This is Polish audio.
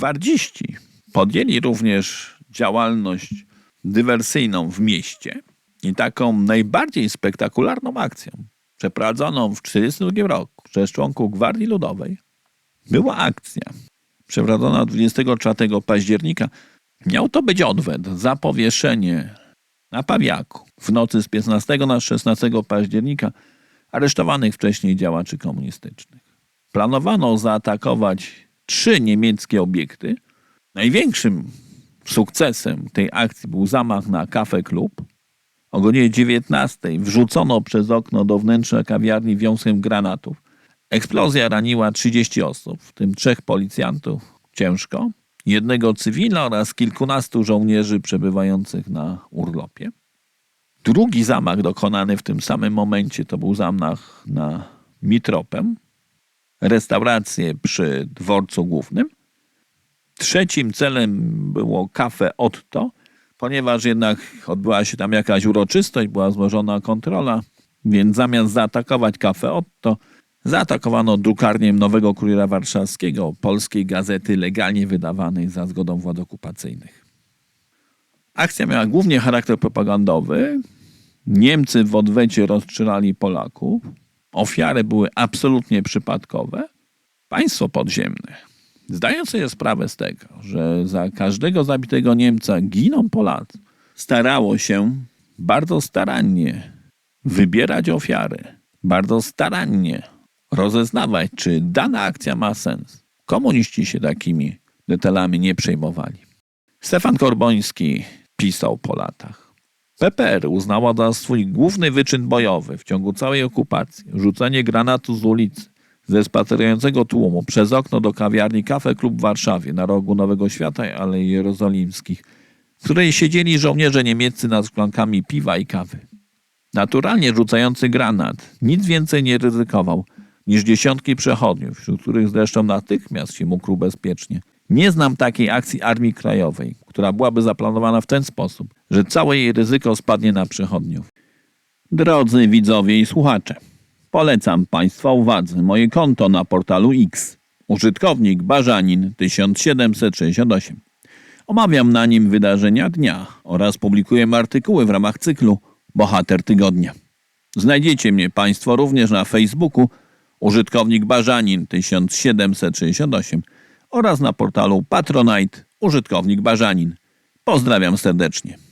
Gwardziści podjęli również działalność dywersyjną w mieście i taką najbardziej spektakularną akcją przeprowadzoną w 1942 roku przez członków Gwardii Ludowej była akcja przeprowadzona 24 października. Miał to być odwet za powieszenie na Pawiaku w nocy z 15 na 16 października aresztowanych wcześniej działaczy komunistycznych. Planowano zaatakować trzy niemieckie obiekty. Największym sukcesem tej akcji był zamach na Cafe Club. O godzinie 19 wrzucono przez okno do wnętrza kawiarni wiązkiem granatów. Eksplozja raniła 30 osób, w tym trzech policjantów ciężko, jednego cywila oraz kilkunastu żołnierzy przebywających na urlopie. Drugi zamach dokonany w tym samym momencie to był zamach na Mitropem, restaurację przy dworcu głównym. Trzecim celem było kafe Otto, ponieważ jednak odbyła się tam jakaś uroczystość, była złożona kontrola, więc zamiast zaatakować kafe Otto, zaatakowano drukarnię Nowego Kuriera Warszawskiego, polskiej gazety legalnie wydawanej za zgodą władz okupacyjnych. Akcja miała głównie charakter propagandowy. Niemcy w odwecie rozstrzelali Polaków. Ofiary były absolutnie przypadkowe. Państwo podziemne, zdając sobie sprawę z tego, że za każdego zabitego Niemca giną Polacy, starało się bardzo starannie wybierać ofiary, bardzo starannie rozeznawać, czy dana akcja ma sens. Komuniści się takimi detalami nie przejmowali. Stefan Korboński pisał po latach. PPR uznała za swój główny wyczyn bojowy w ciągu całej okupacji rzucenie granatu z ulicy ze spacerującego tłumu przez okno do kawiarni Cafe Klub w Warszawie na rogu Nowego Świata i Alei Jerozolimskich, w której siedzieli żołnierze niemieccy nad szklankami piwa i kawy. Naturalnie rzucający granat nic więcej nie ryzykował niż dziesiątki przechodniów, wśród których zresztą natychmiast się mógł bezpiecznie. Nie znam takiej akcji Armii Krajowej, która byłaby zaplanowana w ten sposób, że całe jej ryzyko spadnie na przechodniów. Drodzy widzowie i słuchacze, polecam Państwa uwadze moje konto na portalu X. Użytkownik Barzanin 1768. Omawiam na nim wydarzenia dnia oraz publikuję artykuły w ramach cyklu Bohater Tygodnia. Znajdziecie mnie Państwo również na Facebooku użytkownik Barzanin 1768 oraz na portalu Patronite użytkownik Barzanin. Pozdrawiam serdecznie.